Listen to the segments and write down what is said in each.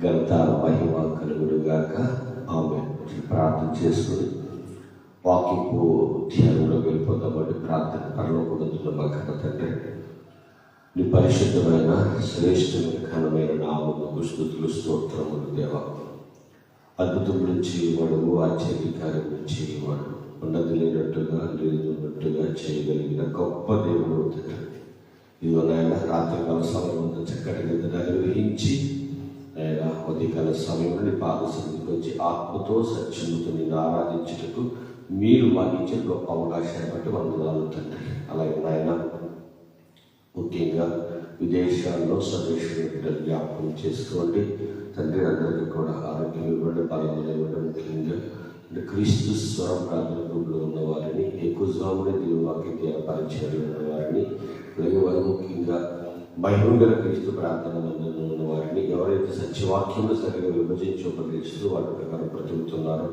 ఘనత మహిమ ఆమె ప్రార్థన చేసుకుని వాకింపు ధ్యానంలో వెళ్ళిపోతామని ప్రార్థన పరలోకమందులో మా ఘన తండ్రి నీ పరిశుద్ధమైన శ్రేష్టమైన ఘనమైన నామము స్థుతులు స్తోత్రములు దేవ. అద్భుతం నుంచి వాడు ఆశ్చర్యకార్యం నుంచి వాడు ఉన్నది లేనట్టుగా లేనట్టుగా చేయగలిగిన గొప్ప దేవుడు తండ్రి ఇదిగో నాయన రాత్రికాల సమయం చక్కటి నిద్ర నిర్వహించి ఆయన ఉదయకాల సమయంలో నీ పాద సన్నిధికి వచ్చి ఆత్మతో సత్యముతో నేను ఆరాధించుటకు మీరు మాకు ఇచ్చిన గొప్ప అవకాశాన్ని బట్టి వందనాలు తండ్రి. అలాగే నాయన ముఖ్యంగా విదేశాల్లో స్వదేశీ బిడ్డలు జ్ఞాపకం చేసుకోండి. తండ్రి అందరికీ కూడా ఆరోగ్యం ఇవ్వండి బలం ఇవ్వండి ముఖ్యంగా అంటే క్రీస్తు స్వరం ప్రార్థన ఉన్న వారిని ఎక్కువ జామునే దేవువాక్య ధ్యాన పరిచయాలు ఉన్న వారిని అలాగే వారు ముఖ్యంగా బహిరంగల క్రీస్తు ప్రార్థన మందిరంలో ఉన్న వారిని ఎవరైతే సత్యవాక్యంలో సరిగా విభజించి ఉపదేశిస్తూ వాటి ప్రకారం బ్రతుకుతున్నారో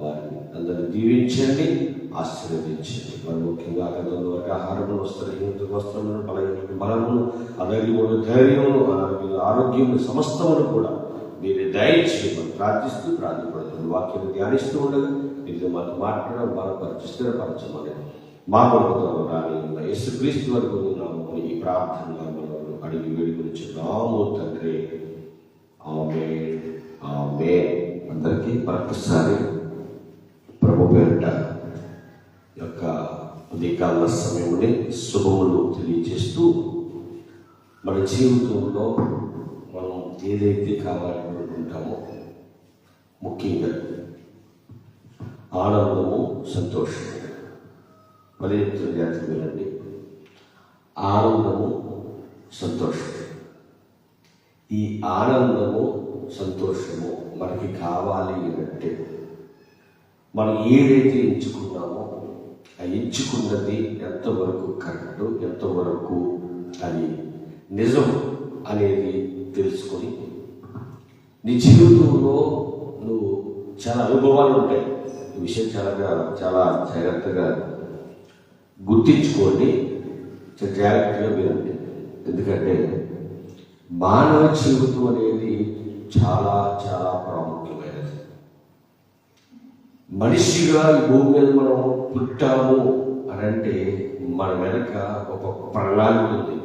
వారిని అందరిని దీవించండి ఆశీర్వదించండి. మరి ముఖ్యంగా అక్కడ వరకు ఆహారమును వస్త్రహీనత వస్త్రములను బలహీనత బలమును అధైర్యమును ధైర్యమును ఆరోగ్యం ఆరోగ్యము సమస్తమును కూడా మీరు దయచేయమని ప్రార్థిస్తూ ప్రార్థపడుతుంది వాక్యం ధ్యానిస్తూ ఉండగా మీరు మాకు మాట్లాడడం బలపరచు స్థిరపరచమని మా కొడుకుతో రాని ఉన్న యేసుక్రీస్తు వరకు ఉన్నాము ఈ ప్రార్థన మనం అడిగి వేడి గురించి రాము తండ్రి. ఆమె ఆమె అందరికీ మరొకసారి ప్రభు పేరిట యొక్క ఉదయకాల సమయముని శుభములు తెలియజేస్తూ మన జీవితంలో ఏదైతే కావాలనుకుంటామో ముఖ్యంగా ఆనందము సంతోషము. మరి జాగ్రత్త వినండి ఆనందము సంతోషం. ఈ ఆనందము సంతోషము మనకి కావాలి అంటే మనం ఏదైతే ఎంచుకున్నామో ఆ ఎంచుకున్నది ఎంతవరకు కరెక్ట్ ఎంతవరకు అది నిజం అనేది తెలుసుకొని నీ జీవితంలో నువ్వు చాలా అనుభవాలు ఉంటాయి. ఈ విషయం చాలా చాలా జాగ్రత్తగా గుర్తించుకోండి. చాలా జాగ్రత్తగా వినండి. ఎందుకంటే మానవ జీవితం అనేది చాలా చాలా ప్రాముఖ్యమైనది. మనిషిగా ఈ భూమి మీద మనం పుట్టాము అని అంటే మన వెనక ఒక ప్రణాళిక ఉంది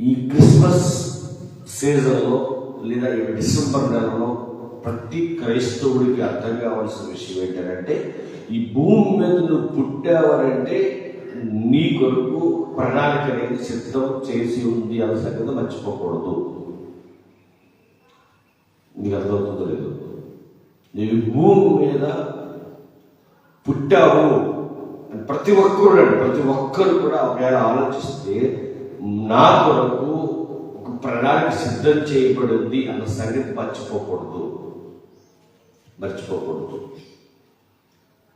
ఈ క్రిస్మస్ సీజన్లో లేదా ఈ డిసెంబర్ నెలలో ప్రతి క్రైస్తవుడికి అర్థం కావాల్సిన విషయం ఏంటంటే ఈ భూమి మీద నువ్వు పుట్టావనంటే నీ కొరకు ప్రణాళిక అనేది సిద్ధం చేసి ఉంది అన్న సంగతి మర్చిపోకూడదు. నీకు అర్థమవుతుందో లేదు? నీవు భూమి మీద పుట్టావు ప్రతి ఒక్కరు ప్రతి ఒక్కరు కూడా ఒకవేళ ఆలోచిస్తే నా కొరకు ఒక ప్రణాళిక సిద్ధం చేయబడింది అన్న సంగతి మర్చిపోకూడదు. మర్చిపోకూడదు.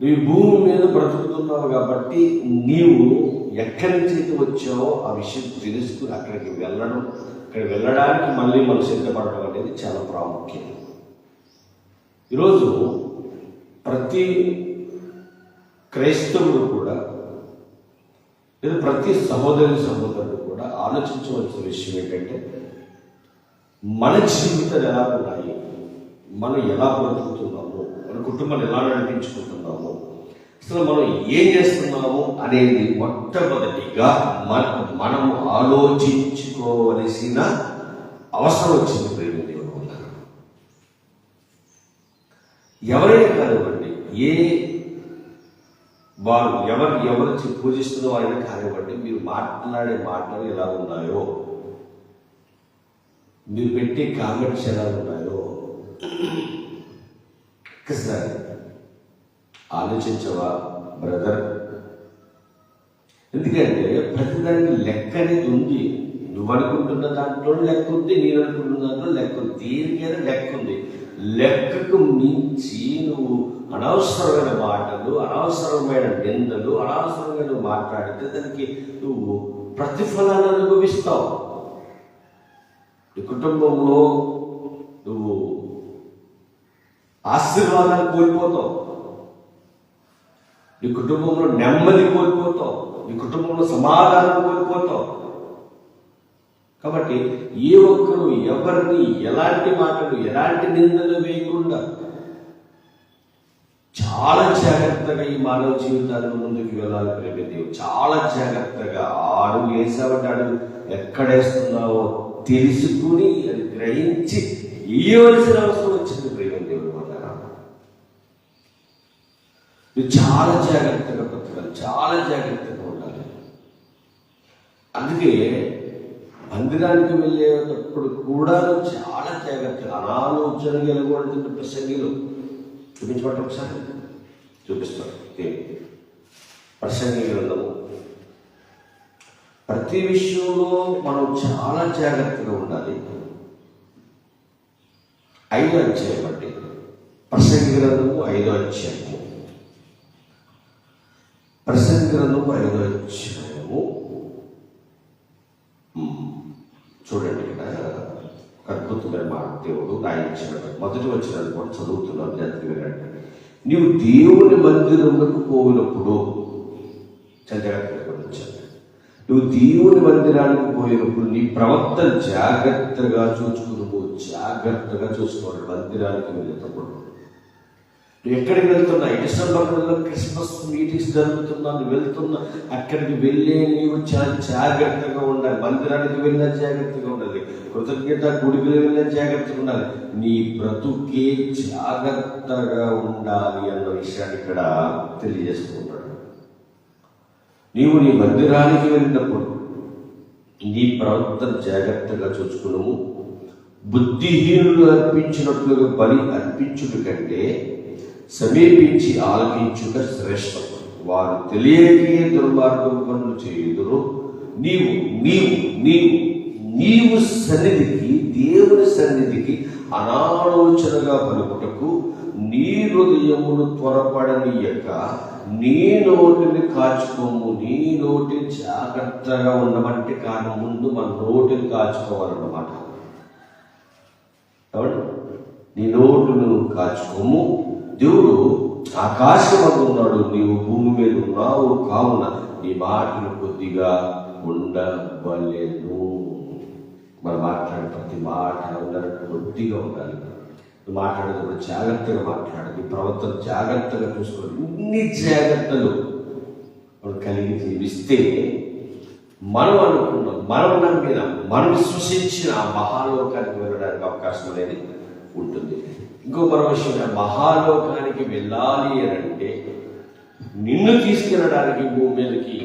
నీవు భూమి మీద బ్రతుకుతున్నావు కాబట్టి నీవు ఎక్కడి నుంచి అయితే వచ్చావో ఆ విషయం తెలుసుకుని అక్కడికి వెళ్ళడం అక్కడ వెళ్ళడానికి మళ్ళీ మనం సిద్ధపడడం అనేది చాలా ప్రాముఖ్యం. ఈరోజు ప్రతి క్రైస్తవుడు కూడా లేదా ప్రతి సహోదరి సహోదరుడు కూడా ఆలోచించవలసిన విషయం ఏంటంటే మన జీవితాలు ఎలా ఉన్నాయి మనం ఎలా బ్రతుకుతున్నాము మన కుటుంబాన్ని ఎలా నడిపించుకుంటున్నాము అసలు మనం ఏం చేస్తున్నాము అనేది మొట్టమొదటిగా మన మనము ఆలోచించుకోవలసిన అవసరం వచ్చింది ప్రేమ దేవుడు. ఎవరైనా కానివ్వండి ఏ వారు ఎవరు ఎవరు చి- పూజిస్తున్న వారైనా కానివ్వండి మీరు మాట్లాడే మాటలు ఎలా ఉన్నాయో మీరు పెట్టే కామెంట్స్ ఎలా ఉన్నాయో ఒక్కసారి ఆలోచించవా బ్రదర్? ఎందుకంటే ప్రతిదానికి లెక్క అనేది ఉంది. నువ్వు అనుకుంటున్న దాంట్లో లెక్క ఉంది నేను అనుకుంటున్న దాంట్లో లెక్క ఉంది. దేనికైనా లెక్క ఉంది. లెక్కకు మించి నువ్వు అనవసరమైన మాటలు అనవసరమైన నిందలు అనవసరమైన మాట్లాడితే దానికి నువ్వు ప్రతిఫలాన్ని అనుభవిస్తావు. నీ కుటుంబంలో నువ్వు ఆశీర్వాదాలు కోల్పోతావు. నీ కుటుంబంలో నెమ్మది కోల్పోతావు. నీ కుటుంబంలో సమాధానం కోల్పోతావు. కాబట్టి ఏ ఒక్కరు ఎవరిని ఎలాంటి మాటలు ఎలాంటి నిందలు వేయకుండా చాలా జాగ్రత్తగా ఈ మానవ జీవితాన్ని ముందుకు వెళ్ళాలి ప్రేమ చాలా జాగ్రత్తగా ఆడు వేసావంటే అడుగు ఎక్కడేస్తున్నావో తెలుసుకుని అది గ్రహించి వేయవలసిన అవసరం వచ్చింది ప్రేమ దేవుడు నువ్వు చాలా జాగ్రత్తగా బ్రతకాలి చాలా జాగ్రత్తగా ఉండాలి. అందుకే మందిరానికి వెళ్ళేటప్పుడు కూడా చాలా జాగ్రత్తగా అనాలోచన గెలగొడుతున్న ప్రసంగిలు చూపించబట్ట ఒకసారి? చూపిస్తాడు ప్రసంగి గ్రంథము. ప్రతి విషయంలో మనం చాలా జాగ్రత్తగా ఉండాలి. ఐదో అధ్యాయం అండి. ప్రసంగి గ్రంథము ఐదో అధ్యాయము. ప్రసంగి గ్రంథము ఐదో అధ్యాయము. చూడండి ఇక్కడ. ఒక అద్భుతమైన మాట దేవుడు రాయించిన మొదటి వచ్చిన కూడా చదువుతున్నాను జాగ్రత్తగా నీవు దేవుని మందిరములకు పోయినప్పుడు చాలా నువ్వు దేవుని మందిరానికి పోయినప్పుడు నీ ప్రవర్తన జాగ్రత్తగా చూసుకున్నావు జాగ్రత్తగా చూసుకోవాలి మందిరానికి వెళ్ళేటప్పుడు. నువ్వు ఎక్కడికి వెళ్తున్నా డిసెంబర్ నెలలో క్రిస్మస్ మీటింగ్స్ జరుగుతున్నా నువ్వు వెళ్తున్నా అక్కడికి వెళ్ళే నీవు చాలా జాగ్రత్తగా ఉండాలి. మందిరానికి వెళ్ళినా జాగ్రత్తగా ఉండాలి. కృతజ్ఞత గుడికి వెళ్ళినా జాగ్రత్తగా ఉండాలి. నీ బ్రతుకే జాగ్రత్తగా ఉండాలి అన్న విషయాన్ని ఇక్కడ తెలియజేసుకుంటాడు నీవు నీ మందిరానికి వెళ్ళినప్పుడు నీ ప్రవర్తన జాగ్రత్తగా చూసుకున్నాము బుద్ధిహీనులు అర్పించినట్లుగా బలి అర్పించుడు కంటే సమీపించి ఆలకించుట శ్రేష్టం. వారు తెలియకే దుర్మార్గం పనులు చేయుదురు. నీవు నీవు నీవు నీవు సన్నిధికి దేవుని సన్నిధికి అనాలోచనగా పలుకుటకు నీ హృదయమును త్వరపడనీయక నీ నోటిని కాచుకోము నీ నోటి జాగ్రత్తగా ఉండమంటే కారణం ముందు మన నోటిని కాచుకోవాలన్నమాట. నీ నోటును కాచుకోము దేవుడు ఆకాశమందు ఉన్నాడు నీవు భూమి మీద ఉన్నావు కావున నీ మాటలు కొద్దిగా ఉండవలేను. మనం మాట్లాడే ప్రతి మాట ఉండాలంటే కొద్దిగా ఉండాలి. నువ్వు మాట్లాడేటప్పుడు జాగ్రత్తగా మాట్లాడాలి నీ ప్రవర్తన జాగ్రత్తగా చూసుకోవాలి ఇన్ని జాగ్రత్తలు మనం కలిగి జీవిస్తే మనం అనుకున్న మనం నమ్మిన మనం సృష్టించిన మహాలోకానికి వెళ్ళడానికి అవకాశం అనేది ఉంటుంది. ఇంకో మరో మహాలోకానికి వెళ్ళాలి అని అంటే నిన్ను తీసుకెళ్ళడానికి భూమి మీదకి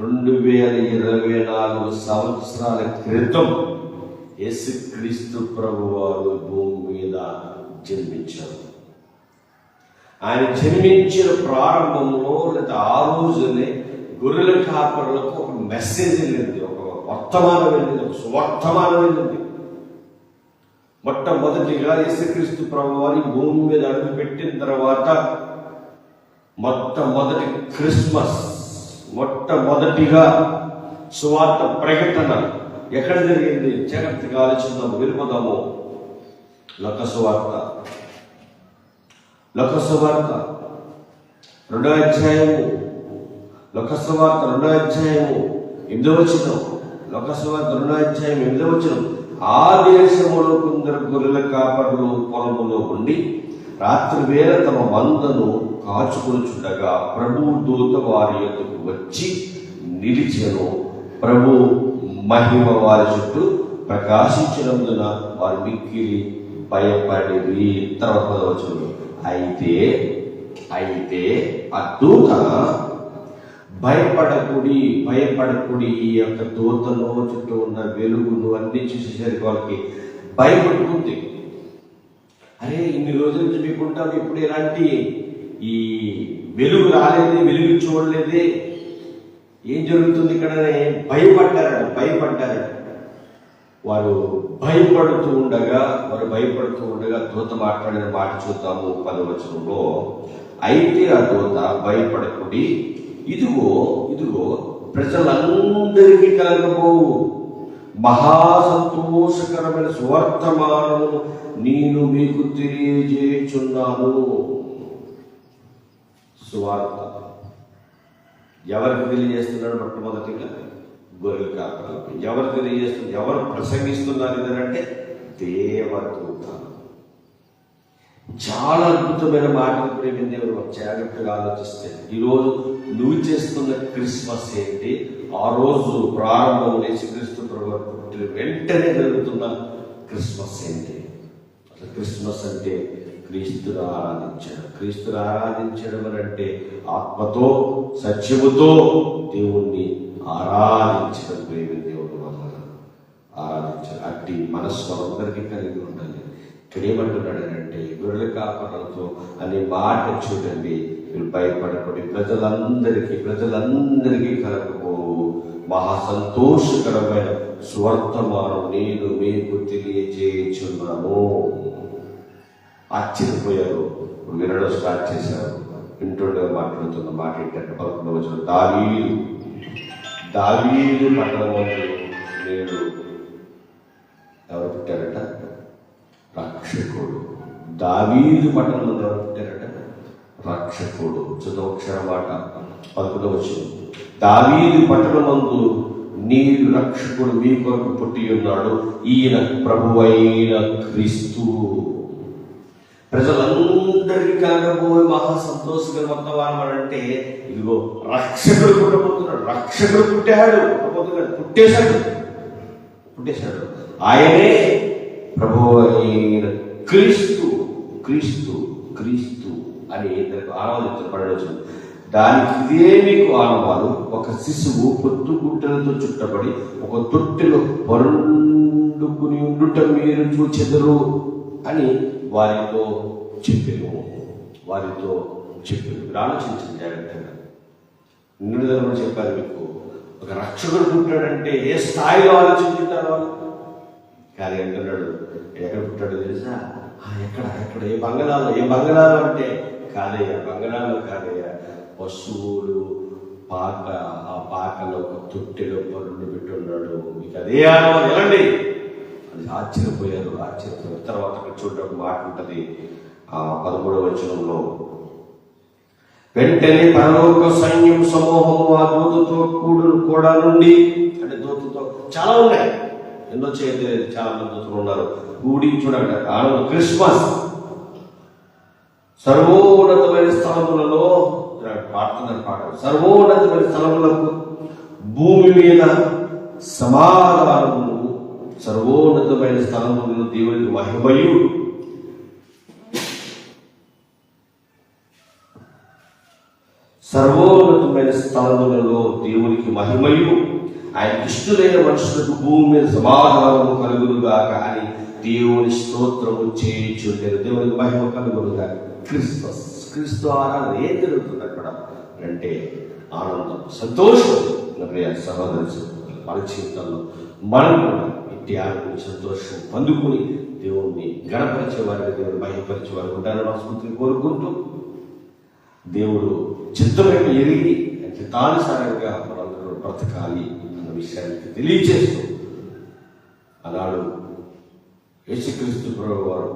రెండు వేల ఇరవై నాలుగు సంవత్సరాల క్రితం యేసుక్రీస్తు ప్రభు వారు భూమి మీద జన్మించారు. ఆయన జన్మించిన ప్రారంభంలో లేదా ఆ రోజునే గొర్రెల కాపరులకు ఒక మెసేజ్ వెళ్ళింది ఒక వర్తమానం వెళ్ళింది ఒక సువర్తమానం వెళ్ళింది. మొట్టమొదటిగా యేసుక్రీస్తు ప్రభు వారి భూమి మీద అడుగుపెట్టిన తర్వాత మొట్టమొదటి క్రిస్మస్ మొట్టమొదటిగా సువార్త ప్రకటన ఎక్కడ జరిగింది? జాగ్రత్తగా ఆలోచిద్దాము వెళ్ళిపోదాము లొక్క సువార్త. సువార్త. రెండో అధ్యాయము. లొక్క సువార్త రెండో అధ్యాయము. ఎనిమిదో వచ్చిన లొక్క సువార్త రెండో అధ్యాయం ఎనిమిదో వచ్చిన ఆ దేశములో కొందరు గొర్రెల కాపరులు పొలములో ఉండి రాత్రి వేళ తమ మందను కాచుకొనిచుండగా ప్రభు దూత వారి యొక్కకు వచ్చి నిలిచెను. ప్రభు మహిమ వారి చుట్టూ ప్రకాశించినందున వారు మిక్కిలి భయపడి తర్వాత వచ్చింది. అయితే అయితే ఆ దూత భయపడకుడి భయపడకుడి ఈ యొక్క దూతలో చుట్టూ ఉన్న వెలుగును అన్ని చూసేసరికి వాళ్ళకి భయపడుతుంది అరే ఇన్ని రోజుల నుంచి మీకు ఉంటాం ఇప్పుడు ఇలాంటి ఈ వెలుగు రాలేదే వెలుగు చూడలేదే? ఏం జరుగుతుంది ఇక్కడ? భయపడ్డారట భయపడ్డారట. వారు భయపడుతూ ఉండగా వారు భయపడుతూ ఉండగా దూత మాట్లాడిన మాట చూద్దాము పదవచనంలో. అయితే ఆ దూత భయపడకుడి ఇదిగో ఇదిగో ప్రజలందరికీ కలగబోవు. మహా సంతోషకరమైన సువర్తమానము నేను మీకు తెలియజేయుచున్నాను. సువార్త. ఎవరికి తెలియజేస్తున్నాడు మొట్టమొదటిగా? గొర్రెల కాపరాలకు ఎవరు తెలియజేస్తున్నారు ఎవరు ప్రసంగిస్తున్నారు ఇదనంటే దేవతలు చాలా అద్భుతమైన మాటలు ప్రేమ దేవుడు జాగ్రత్తగా ఆలోచిస్తే ఈరోజు నువ్వు చేస్తున్న క్రిస్మస్ ఏంటి? ఆ రోజు ప్రారంభం యేసుక్రీస్తు ప్రభు పుట్టిన వెంటనే జరుగుతున్న క్రిస్మస్ ఏంటి? అసలు క్రిస్మస్ అంటే క్రీస్తును ఆరాధించడం. క్రీస్తును ఆరాధించడం అని అంటే ఆత్మతో సత్యముతో దేవుణ్ణి ఆరాధించడం ప్రేమ దేవుడు వల్ల ఆరాధించడం. అట్టి మనస్సు అందరికీ కలిగి ఉండాలి. ఇక్కడ చూడండి గొర్రెల కాపరులతో అనే మాట చూడండి. మీరు భయపడకండి. ప్రజలందరికీ ప్రజలందరికీ కలగబో. మహా సంతోషకరమైన స్వర్తమానం నేను మీకు తెలియజేయుచున్నాను. ఆశ్చర్యపోయారు. వినడం స్టార్ట్ చేశారు. వింటుండగా మాట్లాడుతున్న మాట ఏంటంటే పదకొండవ వచ్చిన దావీలు దావీదు పట్టణమందు నేడు ఎవరు పుట్టారట? రక్షకుడు. దావీదు పట్టణంలో ఎవరు పుట్టారట రక్షకుడు. చదవక్షర మాట పదకొండవ వచ్చింది. దావీదు పట్టణమందు నీరు రక్షకుడు మీ కొరకు పుట్టి ఉన్నాడు. ఈయన ప్రభువైన క్రీస్తు. ప్రజలందరికీ కాకపోయే మహా సంతోషకర వర్తమానం అంటే ఇదిగో రక్షకుడు పుట్టబోతున్నాడు రక్షకుడు పుట్టాడు. పుట్టబోతున్నాడు. పుట్టేశాడు. పుట్టేశాడు. ఆయనే ప్రభు అయిన క్రీస్తు. క్రీస్తు క్రీస్తు అని ఇద్దరికి ఆనందించబడవచ్చు దానికి ఇదే మీకు ఆనవాలు. ఒక శిశువు పొత్తు గుట్టలతో చుట్టబడి ఒక తొట్టెలో పరుండుకుని ఉండుట మీరు చూచెదరు అని వారితో చెప్పాను. వారితో చెప్పాను. మీరు ఆలోచించండి జాగ్రత్తగా. నిన్ను చెప్పారు మీకు. ఒక రక్షకుడు పుట్టాడంటే ఏ స్థాయిలో ఆలోచించుంటారు కానీ అంటున్నాడు ఎక్కడ పుట్టాడు తెలుసా? ఎక్కడ? ఎక్కడ? ఏ బంగళాలు? ఏ బంగళాలు అంటే కాదయ్య బంగళాలు కాదయ్య. పశువులు పాక ఆ పాకలో ఒక తొట్టెలో పరుడు పెట్టున్నాడు. మీకు అదే ఆనవాలు అది ఆశ్చర్యపోయారు ఆశ్చర్యపోయారు. తర్వాత అక్కడ చూడడం మాట ఉంటుంది. ఆ పదమూడవ వచనంలో వెంటనే పరలోక సైన్యం సమూహం ఆ దూతతో కూడు కూడా నుండి అంటే దూతతో చాలా ఉన్నాయి. ఎన్నో చేయలేదు చాలా మంది ఉన్నారు. కూడి చూడండి ఆనందం క్రిస్మస్. సర్వోన్నతమైన స్థలములలో పాడుతున్నారు పాట సర్వోన్నతమైన స్థలములకు భూమి మీద సమాధానము సర్వోన్నతమైన స్థలములలో దేవునికి మహిమయు. సర్వోన్నతమైన స్థలములలో దేవునికి మహిమయు. ఆయన ఇష్టలైన మనుషులకు భూమి మీద సమాధానము కలుగునుగాక అని దేవుని స్తోత్రము చేయించుండేది దేవునికి మహిమ కలుగునుగా క్రిస్మస్ క్రీస్తు ఆరాధన ఏం జరుగుతుంది అక్కడ అంటే ఆనందం సంతోషం. సహోదరు మన జీవితంలో మనం కూడా ఇట్టి ఆనందం సంతోషం పొందుకుని దేవుణ్ణి గణపరిచే వారికి దేవుని మహిమపరిచే వారు ఉండాలని మనస్ఫూర్తిని కోరుకుంటూ దేవుడు చిత్తమైన ఎరిగి చిత్తానుసారంగా మనందరూ బ్రతకాలి. అన్న విషయానికి తెలియచేస్తూ అలాడు యేసుక్రీస్తు ప్రభు వారు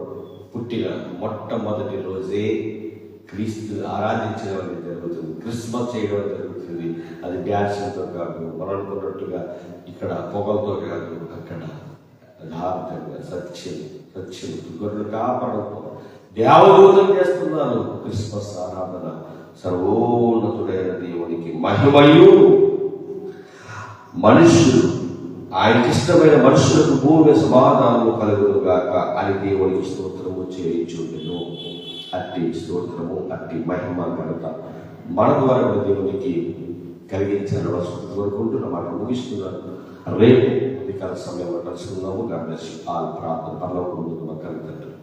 పుట్టిన మొట్టమొదటి రోజే క్రీస్తు ఆరాధించడం అనేది జరుగుతుంది క్రిస్మస్ చేయడం జరుగుతుంది అది డ్యాన్స్తో కాదు మనం అనుకున్నట్టుగా ఇక్కడ పొగలతో కాదు అక్కడ యథార్థంగా సత్యం సత్యం గొర్రెలు కాపాడంతో దేవదూతం చేస్తున్నారు క్రిస్మస్ ఆరాధన. సర్వోన్నతుడైన దేవునికి మహిమయు. మనుషులు ఆయనకి ఇష్టమైన మనుషులకు భూమి సమాధానము కలుగును గాక అని దేవునికి స్తోత్రము చేయించుండెను. అట్టి స్తోత్రము అట్టి మహిమ ఘనత మన ద్వారా దేవునికి కలిగించాలని వస్తుంది కోరుకుంటున్న మాట ముగిస్తున్నాను. రేపు అధికార సమయంలో కలుసుకుందాము. గమనించి ఆ ప్రార్థన పర్లోక ముందుకు మక్కలు తండ్రి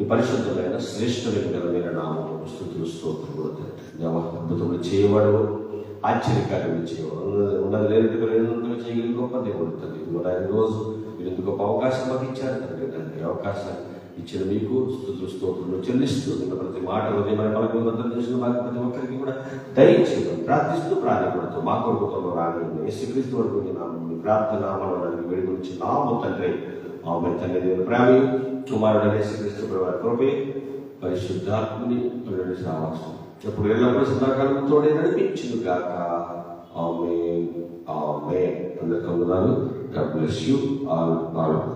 ఈ పరిశుద్ధమైన శ్రేష్టమైన ఘనమైన నామము స్థుతులు స్తోత్రములు తండ్రి అద్భుతములు చేయబడవు. ఆశ్చర్యకార్యములు చేయవాడు ఉన్నది ఉన్నది లేనట్టుగా లేనంతగా చేయగలిగిన గొప్ప దేవుడు? తండ్రి ఇదిగో ఆయన రోజు మీరు ఇంత గొప్ప అవకాశం మాకు ఇచ్చారు? తండ్రి తండ్రి అవకాశం ఇచ్చిన మీకు స్థుతులు స్తోత్రులు చెల్లిస్తూ నిన్న ప్రతి మాట హృదయమైన పలకు అర్థం చేసిన మాకు ప్రతి ఒక్కరికి కూడా దయచేయడం ప్రార్థిస్తూ ప్రాణపడుతూ మా కొడుకుతో రాని యేసుక్రీస్తు వరకు నీ ప్రార్థన నామాలను వేడి గురించి నామం తండ్రి. ఆమె తండ్రి దేవుని ప్రేమ కుమారుడు యేసుక్రీస్తు ప్రభావ కృపే పరిశుద్ధాత్మని సావాసం ఇప్పుడు ఎల్లప్పుడూ సదాకాలం తోడే నడిపించును గాక ఆమె ఆమె అందరికీ వందనాలు. God bless you. All. All